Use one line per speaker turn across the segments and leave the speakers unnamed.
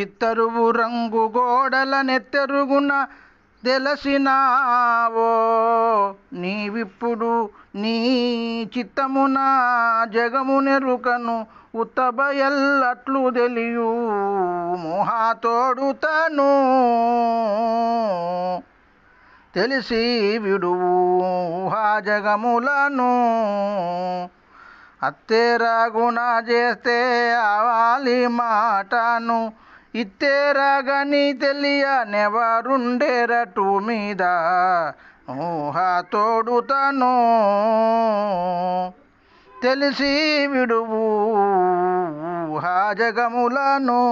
చిత్తరువు రంగు గోడల నెత్తెరుగున తెలిసినావో నీవిప్పుడు నీ చిత్తమున జగమునెరుకను ఉత్తబయల్లట్లు తెలియు. మోహాతోడుతను తెలిసి విడువు ఊహా జగములను. అత్తేరాగుణ చేస్తే అవాలి మాటను ఇత్తేరాగని తెలియ నెవరుండేరటు మీద. ఊహా తోడుతను తెలిసి విడువు ఊహా జగములను.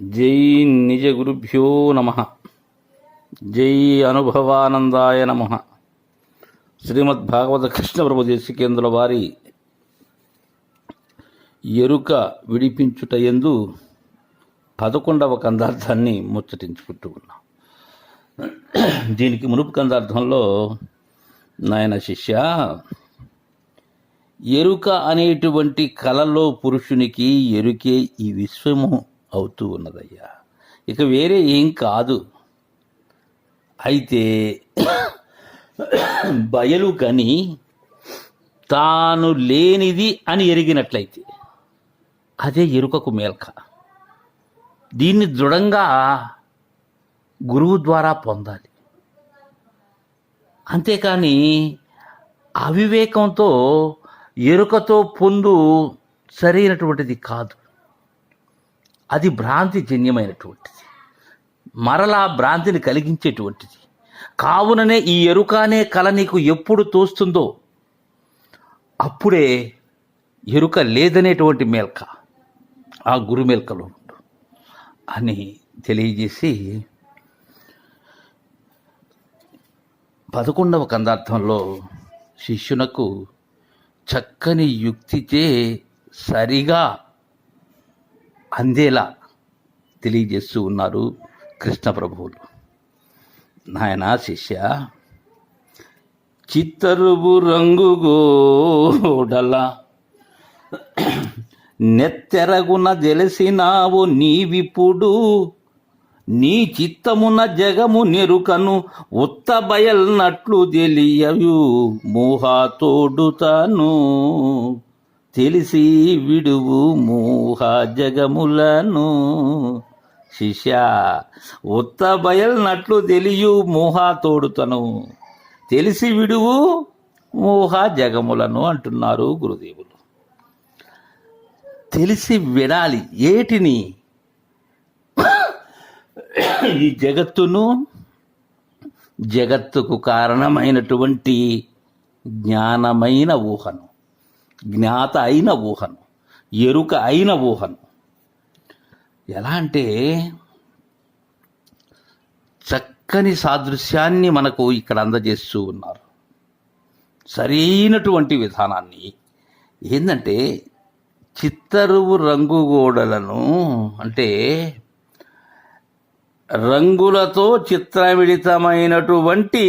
జై నిజ గురుభ్యో నమ. జై అనుభవానందాయ నమ. శ్రీమద్భాగవత కృష్ణ ప్రభు దేశికేంద్రుల వారి ఎరుక విడిపించుటయందు పదకొండవ కందార్థాన్ని ముచ్చటించుకుంటూ ఉన్నాం. దీనికి మునుపు కందార్థంలో నాయన శిష్య ఎరుక అనేటువంటి కళలో పురుషునికి ఎరుకే ఈ విశ్వము అవుతూ ఉన్నదయ్యా. ఇక వేరే ఏం కాదు. అయితే బయలు కని తాను లేనిది అని ఎరిగినట్లయితే అదే ఎరుకకు మేల్క. దీన్ని దృఢంగా గురువు ద్వారా పొందాలి. అంతేకాని అవివేకంతో ఎరుకతో పొందు సరైనటువంటిది కాదు. అది భ్రాంతి జన్యమైనటువంటిది. మరలా భ్రాంతిని కలిగించేటువంటిది. కావుననే ఈ ఎరుక అనే కళ నీకు ఎప్పుడు తోస్తుందో అప్పుడే ఎరుక లేదనేటువంటి మేల్క. ఆ గురుమెల్కలో ఉండు అని తెలియజేసి పదకొండవ కందార్థంలో శిష్యునకు చక్కని యుక్తిచే సరిగా అందేలా తెలియజేస్తూ ఉన్నారు కృష్ణ ప్రభువులు. నాయన శిష్య చిత్తరువు రంగుగోడల నెత్తెరగున తెలిసినావు నీవిప్పుడు. నీ చిత్తమున జగము నెరుకను ఉత్త బయల్నట్లు తెలియయు. మోహాతోడుతాను తెలిసి విడువు మోహ జగములను. శిష్య ఉత్త బయల్నట్లు తెలియు మోహాతోడుతను తెలిసి విడువు మోహ జగములను అంటున్నారు గురుదేవులు. తెలిసి వినాలి. ఏటిని? ఈ జగత్తును జగత్తుకు కారణమైనటువంటి జ్ఞానమైన ఊహను జ్ఞాత అయిన ఊహను ఎరుక అయిన ఊహను. ఎలా అంటే చక్కని సాదృశ్యాన్ని మనకు ఇక్కడ అందజేస్తూ ఉన్నారు. సరైనటువంటి విధానాన్ని. ఏంటంటే చిత్తరువు రంగు గోడలను అంటే రంగులతో చిత్రమిళితమైనటువంటి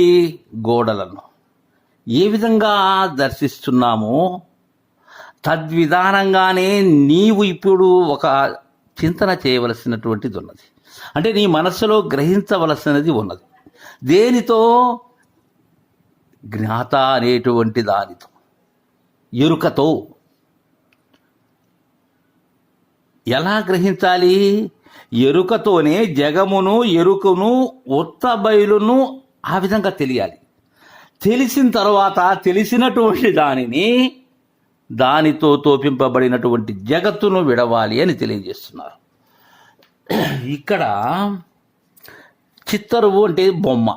గోడలను ఏ విధంగా దర్శిస్తున్నామో తద్విధానంగానే నీవు ఇప్పుడు ఒక చింతన చేయవలసినటువంటిది ఉన్నది. అంటే నీ మనస్సులో గ్రహించవలసినది ఉన్నది. దేనితో? జ్ఞాత అనేటువంటి దానితో. ఎరుకతో. ఎలా గ్రహించాలి? ఎరుకతోనే జగమును ఎరుకను ఉత్త బయలును ఆ విధంగా తెలియాలి. తెలిసిన తర్వాత తెలిసినటువంటి దానిని దానితో తోపింపబడినటువంటి జగత్తును విడవాలి అని తెలియజేస్తున్నారు. ఇక్కడ చిత్తరువు అంటే బొమ్మ.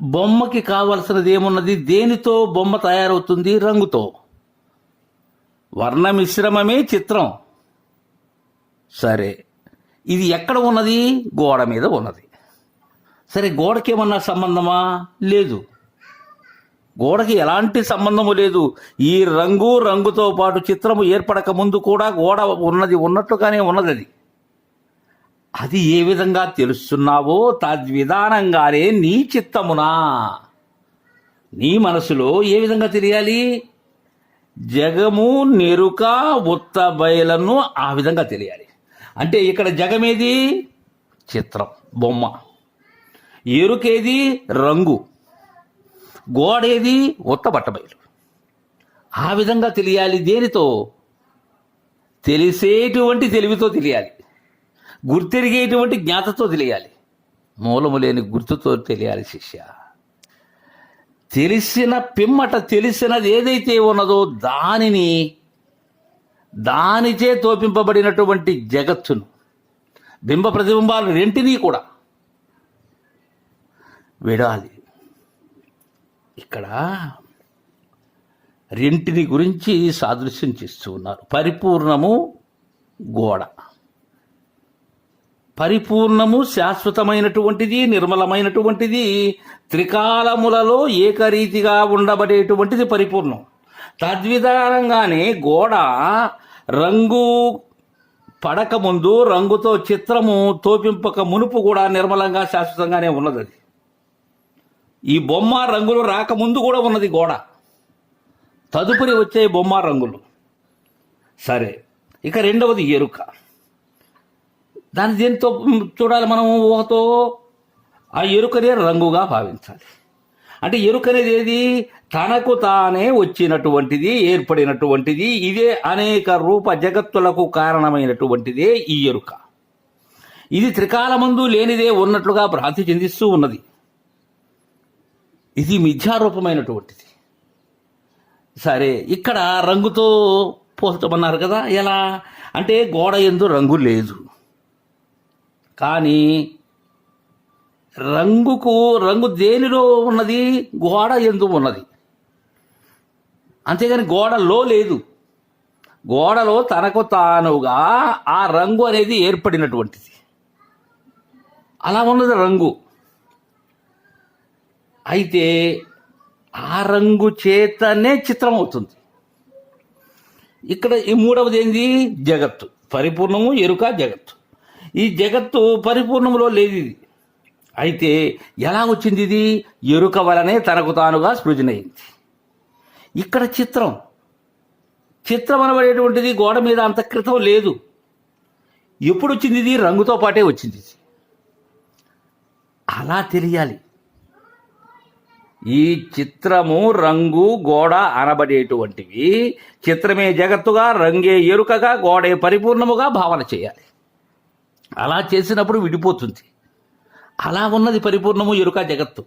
బొమ్మకి కావలసినది ఏమున్నది? దేనితో బొమ్మ తయారవుతుంది? రంగుతో. వర్ణ మిశ్రమమే చిత్రం. సరే ఇది ఎక్కడ ఉన్నది? గోడ మీద ఉన్నది. సరే గోడకేమన్నా సంబంధమా? లేదు. గోడకి ఎలాంటి సంబంధము లేదు. ఈ రంగు రంగుతో పాటు చిత్రము ఏర్పడక ముందు కూడా గోడ ఉన్నది ఉన్నట్టుగానే ఉన్నది అది. అది ఏ విధంగా తెలుస్తున్నావో తద్విధానంగానే నీ చిత్తమునా? నీ మనసులో ఏ విధంగా తెలియాలి? జగము నెరుక ఉత్త బయలను ఆ విధంగా తెలియాలి. అంటే ఇక్కడ జగమేది? చిత్రం బొమ్మ. ఎరుకేది? రంగు. గోడేది? ఉత్త బట్టబయలు ఆ విధంగా తెలియాలి దేనితో? తెలిసేటువంటి తెలివితో తెలియాలి. గుర్తెరిగేటువంటి జ్ఞాతతో తెలియాలి. మూలము లేని గుర్తుతో తెలియాలి శిష్య. తెలిసిన పిమ్మట తెలిసినది ఏదైతే ఉన్నదో దానిని దానిచే తోపింపబడినటువంటి జగత్తును. బింబ ప్రతిబింబాలు రెంటినీ కూడా విడాలి. ఇక్కడ రెంటిని గురించి సాదృశ్యం చేస్తూ ఉన్నారు. పరిపూర్ణము గోడ. పరిపూర్ణము శాశ్వతమైనటువంటిది నిర్మలమైనటువంటిది త్రికాలములలో ఏకరీతిగా ఉండబడేటువంటిది పరిపూర్ణం. తద్విధానంగానే గోడ రంగు పడక ముందు రంగుతో చిత్రము తోపింపక మునుపు కూడా నిర్మలంగా శాశ్వతంగానే ఉన్నది అది. ఈ బొమ్మ రంగులు రాకముందు కూడా ఉన్నది గోడ. తదుపరి వచ్చే బొమ్మ రంగులు. సరే ఇక రెండవది ఎరుక. దాన్ని దేనితో చూడాలి మనం ఊహతో? ఆ ఎరుకనే రంగుగా భావించాలి. అంటే ఎరుక అనేది ఏది? తనకు తానే వచ్చినటువంటిది ఏర్పడినటువంటిది ఇదే అనేక రూప జగత్తులకు కారణమైనటువంటిదే ఈ ఎరుక. ఇది త్రికాలమందు లేనిదే ఉన్నట్లుగా భ్రాంతి చెందిస్తూ ఉన్నది. ఇది మిథ్యారూపమైనటువంటిది. సరే ఇక్కడ రంగుతో పోల్చమన్నారు కదా ఎలా? అంటే గోడ ఎందు రంగు లేదు. కానీ రంగుకు రంగు దేనిలో ఉన్నది? గోడ ఎందు ఉన్నది. అంతేగాని గోడలో లేదు. గోడలో తనకు తానుగా ఆ రంగు అనేది ఏర్పడినటువంటిది. అలా ఉన్నది రంగు. అయితే ఆ రంగు చేతనే చిత్రం అవుతుంది ఇక్కడ ఈ మూడవది ఏంది? జగత్తు. పరిపూర్ణము ఎరుక జగత్తు. ఈ జగత్తు పరిపూర్ణములో లేదు ఇది. అయితే ఎలా వచ్చింది ఇది? ఎరుక వలనే తనకు తానుగా సృజనైంది. ఇక్కడ చిత్రం. చిత్రం అనబడేటువంటిది గోడ మీద అంత క్రితం లేదు. ఎప్పుడు వచ్చింది ఇది? రంగుతో పాటే వచ్చింది ఇది. అలా తెలియాలి. ఈ చిత్రము రంగు గోడ అనబడేటువంటివి చిత్రమే జగత్తుగా రంగే ఎరుకగా గోడే పరిపూర్ణముగా భావన చేయాలి. అలా చేసినప్పుడు విడిపోతుంది. అలా ఉన్నది పరిపూర్ణము ఎరుక జగత్తు.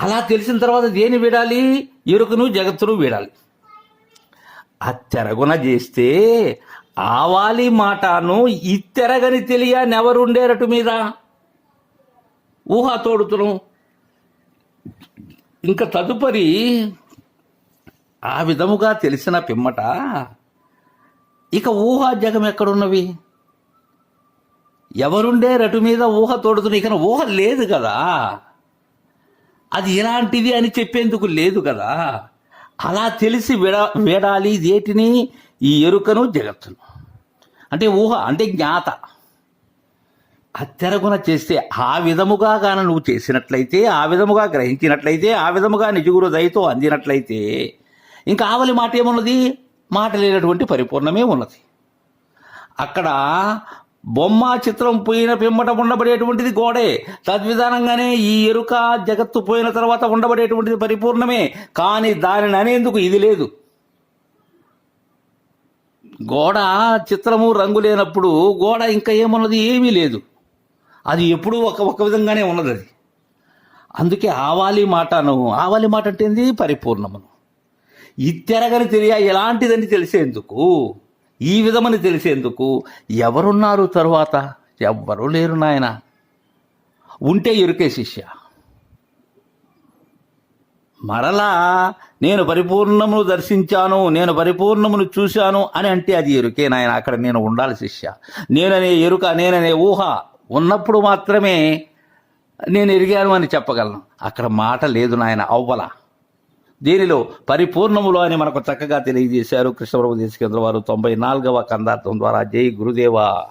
అలా తెలిసిన తర్వాత దేని వీడాలి? ఎరుకను జగత్తును వీడాలి. అత్తెరగున చేస్తే ఆవాలి మాటను ఇత్తెరగని తెలియ నెవరుండేరటు మీద? ఊహ తోడుతును. ఇంకా తదుపరి ఆ విధముగా తెలిసిన పిమ్మట ఇక ఊహా జగం ఎక్కడున్నవి? ఎవరుండే రటు మీద ఊహ తోడుతున్న ఇక్కడ ఊహ లేదు కదా. అది ఇలాంటిది అని చెప్పేందుకు లేదు కదా. అలా తెలిసి విడ వేడాలి దేటిని ఈ ఎరుకను జగత్తును. అంటే ఊహ అంటే జ్ఞాత. అత్యరగున చేస్తే ఆ విధముగా గాన నువ్వు చేసినట్లయితే ఆ విధముగా గ్రహించినట్లయితే ఆ విధముగా నిజగురు దయతో అందినట్లయితే ఇంకా ఆవలి మాట ఏమున్నది? మాట లేనటువంటి పరిపూర్ణమే ఉన్నది. అక్కడ బొమ్మ చిత్రం పోయిన పిమ్మట ఉండబడేటువంటిది గోడే. తద్విధానంగానే ఈ ఎరుక జగత్తు పోయిన తర్వాత ఉండబడేటువంటిది పరిపూర్ణమే. కానీ దానిని అనేందుకు ఇది లేదు. గోడ చిత్రము రంగు లేనప్పుడు గోడ ఇంకా ఏమున్నది ఏమీ లేదు. అది ఎప్పుడూ ఒక ఒక విధంగానే ఉన్నది అది. అందుకే ఆవాలి మాటను ఆవాలి మాట అంటే ఏంది? పరిపూర్ణమును. ఇత్తెరగని తెలియ ఎలాంటిదని తెలిసేందుకు ఈ విధమని తెలిసేందుకు ఎవరున్నారు తరువాత? ఎవ్వరూ లేరు నాయన. ఉంటే ఎరుకే శిష్య. మరలా నేను పరిపూర్ణమును దర్శించాను నేను పరిపూర్ణమును చూశాను అని అంటే అది ఎరుకే నాయన. అక్కడ నేను ఉండాలి శిష్య. నేననే ఎరుక నేననే ఊహ ఉన్నప్పుడు మాత్రమే నేను ఎరిగాను అని చెప్పగలను. అక్కడ మాట లేదు నాయన అవ్వల. దీనిలో పరిపూర్ణములు అని మనకు చక్కగా తెలియజేశారు. కృష్ణప్రభు దేశకేంద్ర వారు తొంభై నాలుగవ కందార్థం ద్వారా జై గురుదేవా.